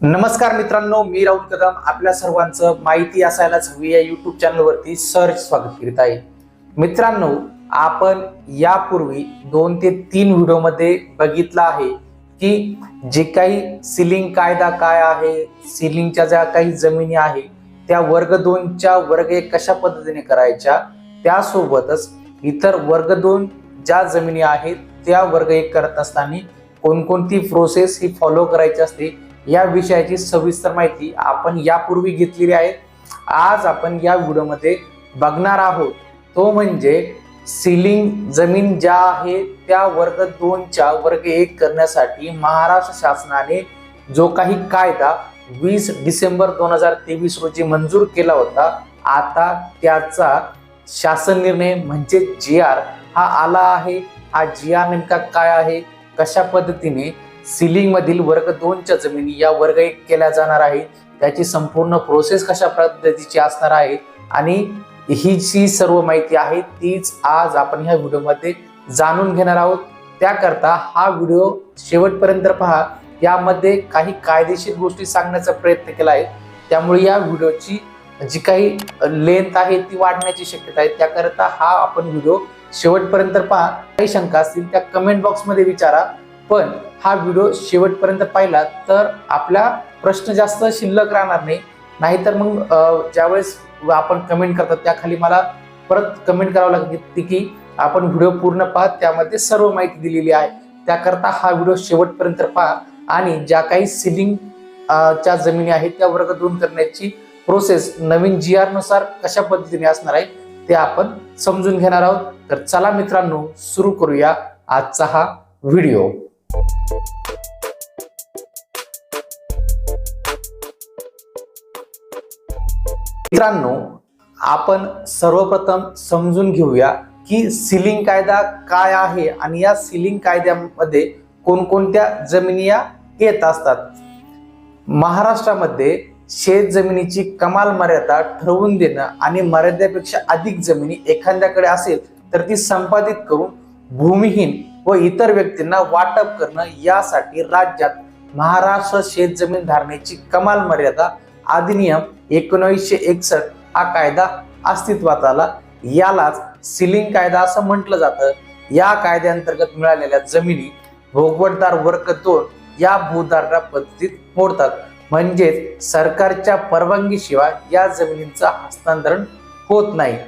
नमस्कार मित्रांनो मी राहुल कदम. आपल्या सर्वांचं माहिती असायलाच हवी या युट्यूब चॅनलवरती सर्च स्वागत करीत आहे. मित्रांनो आपण यापूर्वी दोन ते तीन व्हिडिओमध्ये बघितलं आहे की जे काही सिलिंग कायदा काय आहे सिलिंगच्या ज्या काही जमिनी आहे त्या वर्ग दोनच्या वर्ग एक कशा पद्धतीने करायच्या त्यासोबतच इतर वर्ग दोन ज्या जमिनी आहेत त्या वर्ग एक करत असताना कोणकोणती प्रोसेस ही फॉलो करायची असते या विषयाची सविस्तर माहिती आपण यापूर्वी घेतलेली आहे. आज आपण या व्हिडिओमध्ये बघणार आहोत. तो म्हणजे सिलिंग जमीन ज्या आहे त्या वर्ग दोनच्या वर्ग एक करण्यासाठी महाराष्ट्र शासनाने जो काही कायदा वीस डिसेंबर दोन हजार तेवीस रोजी मंजूर केला होता आता त्याचा शासन निर्णय म्हणजे जी आर हा आला आहे. हा जी आर नेमका काय आहे? कशा पद्धतीने सिलिंग मधील वर्ग दोनच्या जमिनी या वर्ग एक केल्या जाणार आहे त्याची संपूर्ण प्रोसेस कशा पद्धतीची असणार आहे? आणि ही जी सर्व माहिती आहे तीच आज आपण ह्या व्हिडिओमध्ये जाणून घेणार आहोत. त्याकरता हा व्हिडिओ शेवटपर्यंत पहा. यामध्ये काही कायदेशीर गोष्टी सांगण्याचा प्रयत्न केला आहे त्यामुळे या व्हिडिओची जी काही लेंथ आहे ती वाढण्याची शक्यता आहे. त्याकरता हा आपण व्हिडिओ शेवटपर्यंत पहा. काही शंका असतील त्या कमेंट बॉक्समध्ये विचारा. पण हा व्हिडिओ शेवटपर्यंत पाहिला तर आपला प्रश्न जास्त शिल्लक राहणार नाही. नाहीतर मग ज्यावेळेस आपण कमेंट करतात त्याखाली मला परत कमेंट करावं लागते की आपण व्हिडिओ पूर्ण पाहत त्यामध्ये सर्व माहिती दिलेली आहे. त्याकरता हा व्हिडिओ शेवटपर्यंत पहा आणि ज्या काही सिलिंग च्या जमिनी आहेत त्या वर्ग दोन करण्याची प्रोसेस नवीन जी आरनुसार कशा पद्धतीने असणार आहे ते आपण समजून घेणार आहोत. तर चला मित्रांनो सुरू करूया आजचा हा व्हिडिओ. मित्रांनो आपण सर्वप्रथम समजून घेऊया की सिलिंग कायदा काय आहे आणि या सिलिंग कायद्यामध्ये कोणकोणत्या जमिनी या येत असतात. महाराष्ट्रामध्ये शेत जमिनीची कमाल मर्यादा ठरवून देणं आणि मर्यादेपेक्षा अधिक जमिनी एखाद्याकडे असेल तर ती संपादित करून भूमिहीन व इतर व्यक्तींना वाटप करणं यासाठी राज्यात महाराष्ट्र शेत जमीन धारणेची कमाल मर्यादा अधिनियम एकोणीसशे एकसष्ट हा कायदा अस्तित्वात आला यालाच सिलिंग कायदा असं म्हटलं जातं. या कायद्याअंतर्गत मिळालेल्या जमिनी भोगवटदार वर्ग दोन या भूधारणा पद्धतीत मोडतात. म्हणजेच सरकारच्या परवानगीशिवाय या जमिनींचं हस्तांतरण होत नाही.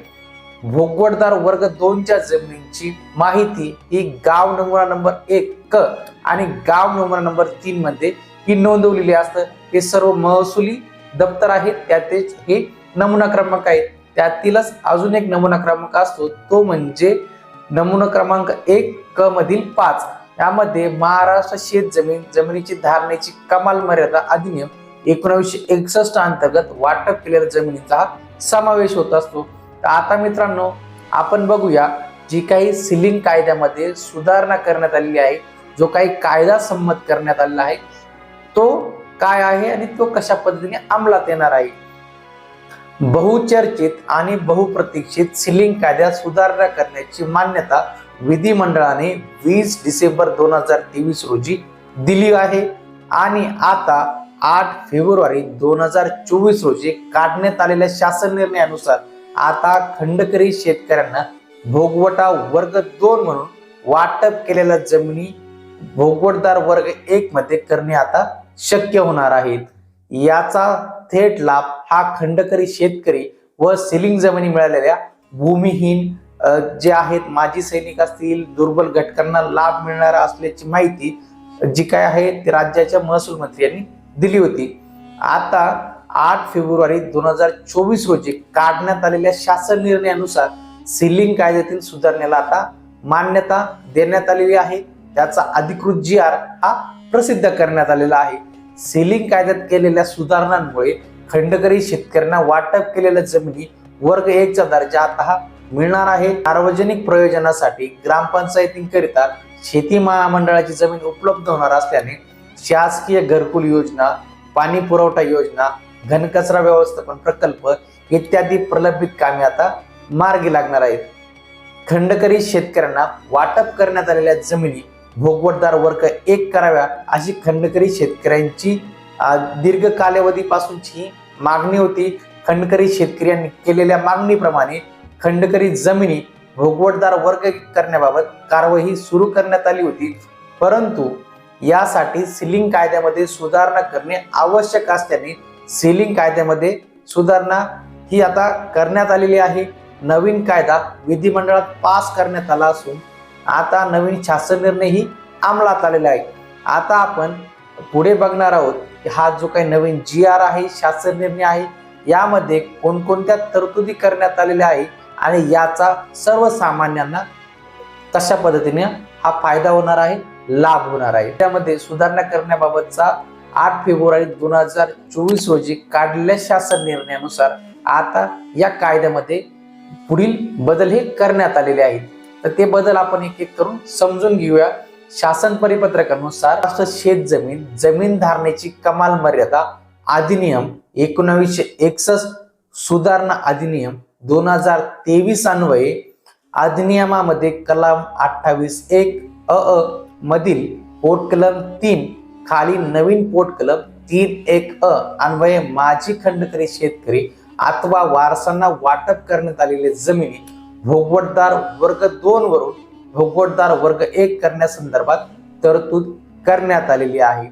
भोगवटदार वर्ग दोनच्या जमिनींची माहिती ही गाव नमुना नंबर एक क आणि गाव नमुना नंबर तीन मध्ये ही नोंदवलेली असतं. हे सर्व महसुली दप्तर आहेत त्यातच हे नमुना क्रमांक आहेत त्यातीलच अजून एक नमुना क्रमांक असतो. तो म्हणजे नमुना क्रमांक एक क मधील पाच. यामध्ये महाराष्ट्र शेत जमीन जमिनीची धारणेची कमाल मर्यादा अधिनियम एकोणीसशे एकसष्ट अंतर्गत वाटप केलेल्या जमिनीचा समावेश होत असतो. तर आता मित्रांनो आपण बघूया जी काही सिलिंग कायद्यामध्ये सुधारणा करण्यात आलेली आहे जो काही कायदा संमत करण्यात आलेला आहे तो काय आहे आणि तो कशा पद्धतीने अंमलात येणार आहे? बहुचर्चित आणि बहुप्रतीक्षित सिलिंग कायद्यात सुधारणा करण्याची मान्यता विधिमंडळाने वीस डिसेंबर दोन हजार तेवीस रोजी दिली आहे आणि आता आठ फेब्रुवारी दोन हजार चोवीस रोजी काढण्यात आलेल्या शासन निर्णयानुसार आता खंडकरी शेतकऱ्यांना भोगवटा वर्ग दोन म्हणून वाटप केलेल्या जमिनी भोगवटदार वर्ग एक मध्ये करणे आता शक्य होणार आहेत याचा थेट लाभ हा खंडकरी शेतकरी व सिलिंग जमिनी मिळालेल्या भूमिहीन जे आहेत माजी सैनिक असतील दुर्बल घटकांना लाभ मिळणार असल्याची माहिती जी काय आहे ती राज्याच्या महसूल मंत्री यांनी दिली होती. आता आठ फेब्रुवारी दोन हजार चोवीस रोजी काढण्यात आलेल्या शासन निर्णयानुसार सिलिंग कायद्यातील सुधारणेला आता मान्यता देण्यात आलेली आहे. त्याचा अधिकृत जी आर हा प्रसिद्ध करण्यात आलेला आहे. सिलिंग कायद्यात केलेल्या सुधारणांमुळे खंडकरी शेतकऱ्यांना वाटप केलेल्या जमिनी वर्ग एकचा दर्जा आता हा मिळणार आहे. सार्वजनिक प्रयोजनासाठी ग्रामपंचायतींकरिता शेती महामंडळाची जमीन उपलब्ध होणार असल्याने शासकीय घरकुल योजना पाणी पुरवठा योजना घनकचरा व्यवस्थापन प्रकल्प इत्यादी प्रलंबित कामे आता मार्गी लागणार आहेत. खंडकरी शेतकऱ्यांना वाटप करण्यात आलेल्या जमिनी भोगवटदार वर्ग एक कराव्या अशी खंडकरी शेतकऱ्यांची दीर्घ कालावधीपासूनची मागणी होती. खंडकरी शेतकऱ्यांनी केलेल्या मागणीप्रमाणे खंडकरी जमिनी भोगवटदार वर्ग करण्याबाबत कारवाई सुरू करण्यात आली होती. परंतु यासाठी सिलिंग कायद्यामध्ये सुधारणा करणे आवश्यक असल्याने सिलिंग कायद्यामध्ये सुधारणा ही आता करण्यात आलेली आहे. नवीन कायदा विधिमंडळात पास करण्यात आला असून आता नवीन शासन निर्णयही अंमलात आलेला आहे. आता आपण पुढे बघणार आहोत की हा जो काही नवीन जी आर आहे शासन निर्णय आहे यामध्ये कोणकोणत्या तरतुदी करण्यात आलेल्या आहे आणि याचा सर्वसामान्यांना तशा पद्धतीने हा फायदा होणार आहे लाभ होणार आहे. त्यामध्ये सुधारणा करण्याबाबतचा आठ फेब्रुवारी दोन हजार चोवीस रोजी काढलेल्या शासन निर्णयानुसार आता या कायद्यामध्ये पुढील बदल हे करण्यात आलेले आहेत. तर ते बदल आपण एक एक करून समजून घेऊया. शासन परिपत्रकानुसार राष्ट्र शेत जमीन जमीन धारणेची कमाल मर्यादा अधिनियम एकोणावीसशे एकसष्ट सुधारणा अधिनियम दोन हजार तेवीस अन्वये अधिनियमामध्ये कलम अठ्ठावीस एक अ अ मधील पोट कलम तीन खाली नवीन पोट क्लब तीन एक अ अन्वये माजी खंडकरी शेतकरी अथवा वारसांना वाटप करण्यात आलेले जमिनी भोगवटदार वर्ग दोन वरून भोगवटदार वर्ग एक करण्यासंदर्भात तरतूद करण्यात आलेली आहे.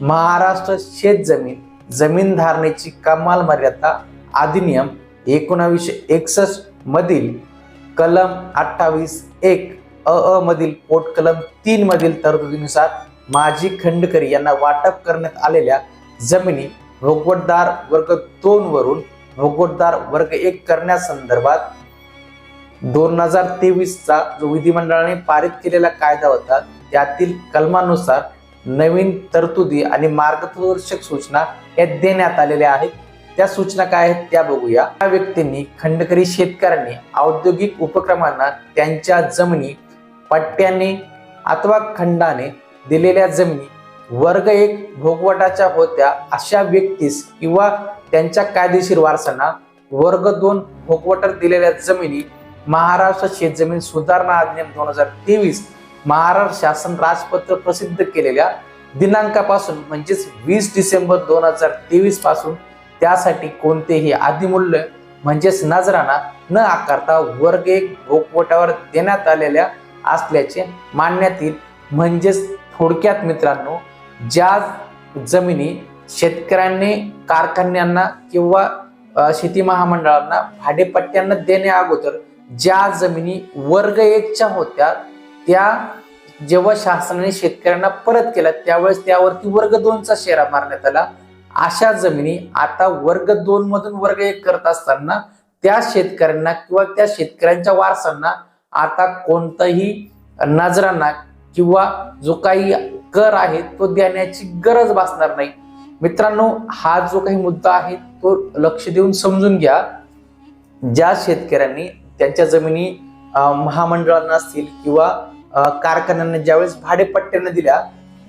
महाराष्ट्र शेत जमीन जमीन धारणेची कमाल मर्यादा अधिनियम एकोणावीसशे एकसष्ट मधील कलम अठ्ठावीस एक अ अ मधील पोट कलम तीन मधील तरतुदीनुसार माजी खंडकरी यांना वाटप करण्यात आलेल्या जमिनी भोगवटदार वर्ग दोन वरून भोगवटदार वर्ग एक करण्यासंदर्भात दोन हजार तेवीसचा जो विधिमंडळाने पारित केलेला कायदा होता त्यातील कलमानुसार नवीन तरतुदी आणि मार्गदर्शक सूचना या देण्यात आलेल्या आहेत. त्या सूचना काय आहेत त्या बघूया. त्या व्यक्तींनी खंडकरी शेतकऱ्यांनी औद्योगिक उपक्रमांना त्यांच्या जमिनी पट्ट्याने अथवा खंडाने दिलेल्या जमिनी वर्ग एक भोगवटाच्या होत्या अशा व्यक्तीस किंवा त्यांच्या कायदेशीर वारसांना वर्ग दोन भोगवटात दिलेल्या जमिनी महाराष्ट्र शेतजमीन सुधारणा अधिनियम दोन हजार तेवीस महाराष्ट्र शासन राजपत्र प्रसिद्ध केलेल्या दिनांकापासून म्हणजेच वीस डिसेंबर दोन हजार तेवीसपासून त्यासाठी कोणतेही आदिमूल्य म्हणजेच नजराना न आकारता वर्ग एक भोगवटावर देण्यात आलेल्या असल्याचे मानण्यात येईल. म्हणजेच थोडक्यात मित्रांनो ज्या जमिनी शेतकऱ्यांनी कारखान्यांना किंवा शेती महामंडळांना भाडेपट्ट्यांना देण्या अगोदर ज्या जमिनी वर्ग एकच्या होत्या त्या जेव्हा शासनाने शेतकऱ्यांना परत केल्या त्यावेळेस त्यावरती वर्ग दोनचा शेरा मारण्यात आला. अशा जमिनी आता वर्ग दोन मधून वर्ग एक करत असताना त्या शेतकऱ्यांना किंवा त्या शेतकऱ्यांच्या वारसांना आता कोणताही नजरांना किंवा जो काही कर आहे तो देण्याची गरज भासणार नाही. मित्रांनो हा जो काही मुद्दा आहे तो लक्ष देऊन समजून घ्या. ज्या शेतकऱ्यांनी त्यांच्या जमिनी महामंडळांना असतील किंवा कारखान्यांना ज्यावेळेस भाडेपट्ट्यांना दिल्या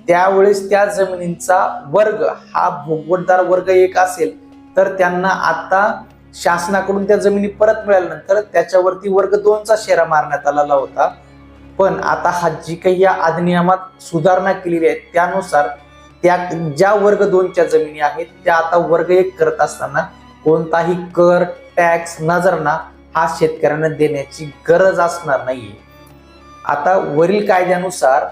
त्यावेळेस त्या जमिनींचा वर्ग हा भोगवटदार वर्ग एक असेल तर त्यांना आता शासनाकडून त्या जमिनी परत मिळाल्यानंतर त्याच्यावरती वर्ग दोनचा शेरा मारण्यात आलेला होता. पण आता हा जी काही या अधिनियमात सुधारणा केलेली आहे त्यानुसार त्या ज्या वर्ग दोनच्या जमिनी आहेत त्या आता वर्ग एक करत असताना कोणताही कर टॅक्स नजरना हा शेतकऱ्यांना देण्याची गरज असणार नाहीये. आता वरील कायद्यानुसार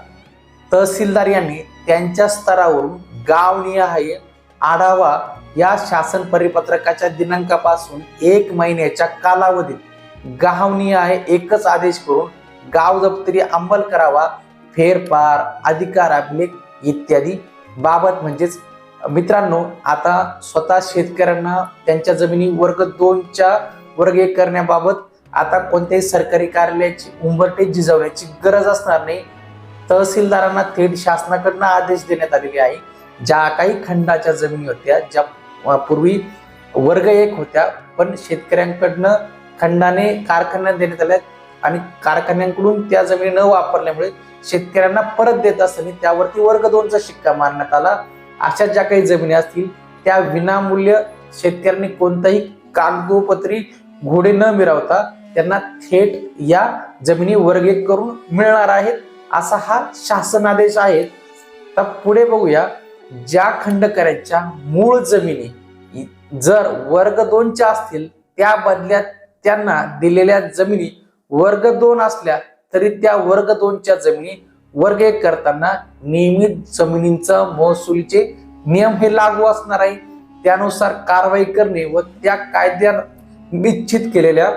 तहसीलदार यांनी त्यांच्या स्तरावरून गावनिहाय आढावा या शासन परिपत्रकाच्या दिनांकापासून एक महिन्याच्या कालावधीत गावनिहाय एकच आदेश करून गाव दप्तरी अंमल करावा फेरफार अधिकार अभिलेख इत्यादी बाबत म्हणजेच मित्रांनो आता स्वतः शेतकऱ्यांना त्यांच्या जमिनी वर्ग दोनच्या वर्ग एक करण्याबाबत आता कोणत्याही सरकारी कार्यालयाची उंबरटे झिजवण्याची गरज असणार नाही. तहसीलदारांना थेट शासनाकडनं आदेश देण्यात आलेले आहे. ज्या काही खंडाच्या जमिनी होत्या ज्या पूर्वी वर्ग एक होत्या पण शेतकऱ्यांकडनं खंडाने कारखान्यात देण्यात आल्या आणि कारखान्यांकडून त्या जमिनी न वापरल्यामुळे शेतकऱ्यांना परत देत असताना त्यावरती वर्ग दोनचा शिक्का मारण्यात आला. अशा ज्या काही जमिनी असतील त्या विनामूल्य शेतकऱ्यांनी कोणताही कागदोपत्री घोडे न मिळवता त्यांना थेट या जमिनी वर्गीत करून मिळणार आहेत असा हा शासन आदेश आहे. तर पुढे बघूया ज्या खंडकऱ्यांच्या मूळ जमिनी जर वर्ग दोनच्या असतील त्या बदल्यात त्यांना दिलेल्या जमिनी वर्ग दोन असल्या तरी त्या वर्ग दोनच्या जमिनी वर्ग एक करताना नियमित जमिनींचा महसुलीचे नियम हे लागू असणार आहे. त्यानुसार कारवाई करणे व त्या कायद्या निश्चित केलेल्या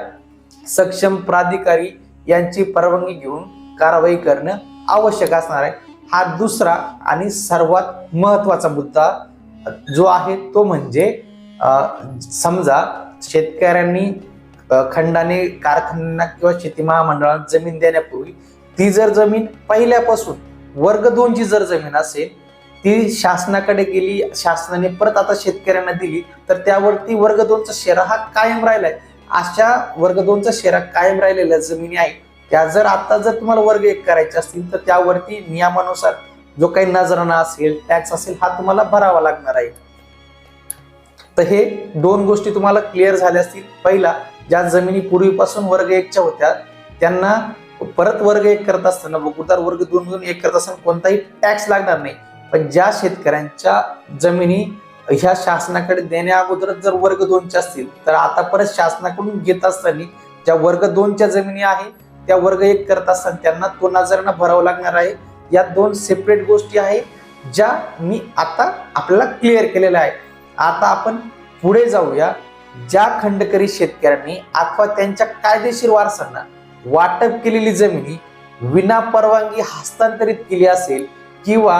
सक्षम प्राधिकारी यांची परवानगी घेऊन कारवाई करणं आवश्यक असणार आहे. हा दुसरा आणि सर्वात महत्त्वाचा मुद्दा जो आहे तो म्हणजे समजा शेतकऱ्यांनी खंडाने कारखान्यांना किंवा शेती महामंडळात जमीन देण्यापूर्वी ती जर जमीन पहिल्यापासून वर्ग दोनची जर जमीन असेल ती शासनाकडे गेली शासनाने परत आता शेतकऱ्यांना दिली तर त्यावरती वर्ग दोनचा शेरा हा कायम राहिलाय. अशा वर्ग दोनचा शेरा कायम राहिलेल्या जमिनी आहे त्या जर आता जर तुम्हाला वर्ग एक करायचे असतील तर त्यावरती नियमानुसार जो काही नजराना असेल टॅक्स असेल हा तुम्हाला भरावा लागणार आहे. तर हे दोन गोष्टी तुम्हाला क्लिअर झाल्या असतील. पहिला ज्या जमिनी पूर्वीपासून वर्ग एकच्या होत्या त्यांना परत वर्ग एक करत असताना वगुदार वर्ग दोन दोन एक करत असताना कोणताही टॅक्स लागणार नाही. पण ज्या शेतकऱ्यांच्या जमिनी ह्या शासनाकडे देण्या अगोदरच जर वर्ग दोनच्या असतील तर आता परत शासनाकडून घेत असताना ज्या वर्ग दोनच्या जमिनी आहे त्या वर्ग एक करत असताना त्यांना तो नजरांना भरावं लागणार आहे. या दोन सेपरेट गोष्टी आहेत ज्या मी आता आपल्याला क्लिअर केलेल्या आहे आता आपण पुढे जाऊया. ज्या खंडकरी शेतकऱ्यांनी अथवा त्यांच्या कायदेशीर वारसांना वाटप केलेली जमिनी विना परवानगी हस्तांतरित केली असेल किंवा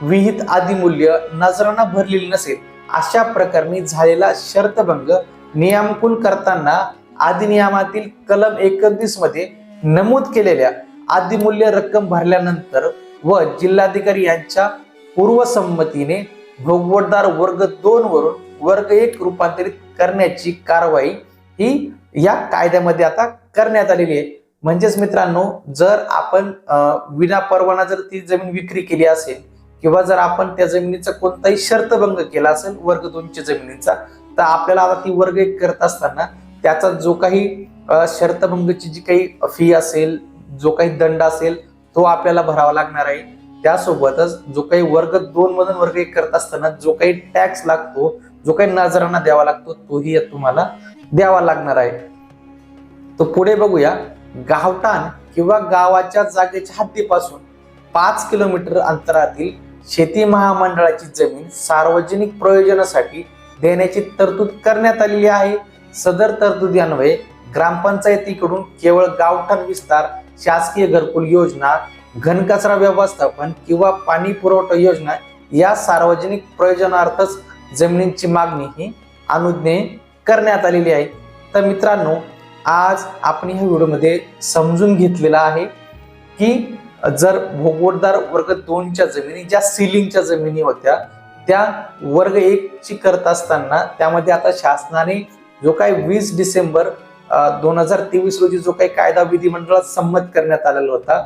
विहित आदिमूल्य नजराना भरलेली नसेल अशा प्रकरणी झालेला शर्तभंग नियमकुल करताना अधिनियमातील कलम एकोणतीसमध्ये नमूद केलेल्या आदिमूल्य रक्कम भरल्यानंतर व जिल्हाधिकारी यांच्या पूर्वसंमतीने भोगवटदार वर्ग दोन वरून वर्ग एक रूपांतरित करण्याची कारवाई ही या कायद्यामध्ये आता करण्यात आलेली आहे. म्हणजेच मित्रांनो जर आपण विना परवाना जर ती जमीन विक्री केली असेल किंवा जर आपण त्या जमिनीचा कोणताही शर्तभंग केला असेल वर्ग दोनच्या जमिनीचा तर आपल्याला आता ती वर्ग एक करत असताना त्याचा जो काही शर्तभंगची जी काही फी असेल जो काही दंड असेल तो आपल्याला भरावा लागणार आहे. त्यासोबतच जो काही वर्ग दोन मधून वर्ग एक करत असताना जो काही टॅक्स लागतो जो काही नजराना द्यावा लागतो तोही तुम्हाला द्यावा लागणार आहे. तो पुढे बघूया. गावठाण किंवा गावाच्या जागेच्या हद्दीपासून पाच किलोमीटर अंतरातील शेती महामंडळाची जमीन सार्वजनिक प्रयोजनासाठी देण्याची तरतूद करण्यात आलेली आहे. सदर तरतुदी अन्वये ग्रामपंचायतीकडून केवळ गावठाण विस्तार शासकीय घरकुल योजना घनकचरा व्यवस्थापन किंवा पाणी पुरवठा योजना या सार्वजनिक प्रयोजनार्थच जमिनींची मागणी ही अनुज्ञे करण्यात आलेली आहे. तर मित्रांनो आज आपण ह्या व्हिडिओमध्ये समजून घेतलेला आहे की जर भोगवटदार वर्ग दोनच्या जमिनी ज्या सिलिंगच्या जमिनी होत्या त्या वर्ग एक ची करत असताना त्यामध्ये आता शासनाने जो काही वीस डिसेंबर दोन हजार तेवीस रोजी जो काही कायदा विधिमंडळात संमत करण्यात आलेला होता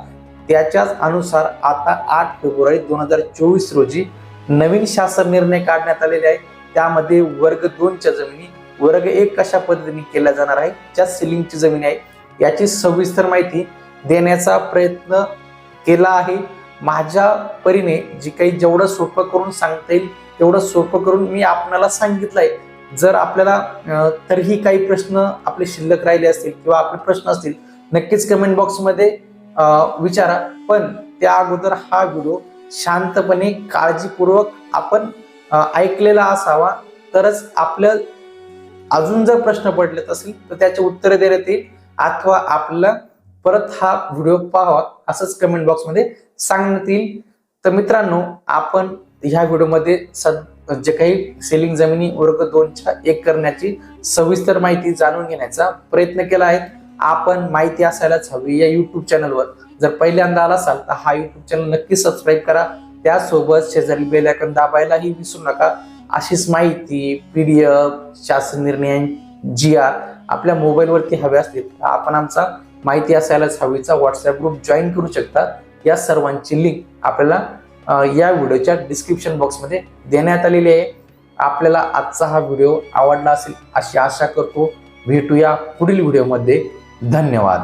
त्याच्याच अनुसार आता आठ फेब्रुवारी दोन हजार चोवीस रोजी नवीन शासन निर्णय काढण्यात आलेले आहे त्यामध्ये वर्ग दोनच्या जमिनी वर्ग एक कशा पद्धतीने केल्या जाणार आहे ज्या सिलिंगची जमीन आहे याची सविस्तर माहिती देण्याचा प्रयत्न केला आहे. माझ्या परीने जी काही जेवढं सोपं करून सांगता येईल तेवढं सोपं करून मी आपणाला सांगितलंय. जर आपल्याला तरीही काही प्रश्न आपले शिल्लक राहिले असतील किंवा आपले प्रश्न असतील नक्कीच कमेंट बॉक्समध्ये विचारा. पण त्या अगोदर हा व्हिडिओ शांतपणे काळजीपूर्वक आपण ऐकलेला असावा. तरच आपलं अजून जर प्रश्न पडले असेल तर त्याचे उत्तर देण्यात येईल. अथवा आपल्याला परत हा व्हिडिओ पाहावा असंच कमेंट बॉक्समध्ये सांगण्यात येईल. तर मित्रांनो आपण ह्या व्हिडिओमध्ये सद जे काही सेलिंग जमिनी वर्ग दोनच्या एक करण्याची सविस्तर माहिती जाणून घेण्याचा प्रयत्न केला आहे. आपण माहिती असायलाच हवी या युट्यूब चॅनलवर जर पहिल्यांदा आला असाल तर हा युट्यूब चॅनल नक्की सबस्क्राईब करा. त्यासोबत शेजारी बेलायकन दाबायलाही विसरू नका. अशीच माहिती पी डी एफ शासन निर्णय जी आर आपल्या मोबाईलवरती हवे असतील तर आपण आमचा माहिती असायलाच हवीचा व्हॉट्सअप ग्रुप जॉईन करू शकता. या सर्वांची लिंक आपल्याला या व्हिडिओच्या डिस्क्रिप्शन बॉक्समध्ये देण्यात आलेली आहे. आपल्याला आजचा हा व्हिडिओ आवडला असेल अशी आशा करतो. भेटूया पुढील व्हिडिओमध्ये. धन्यवाद.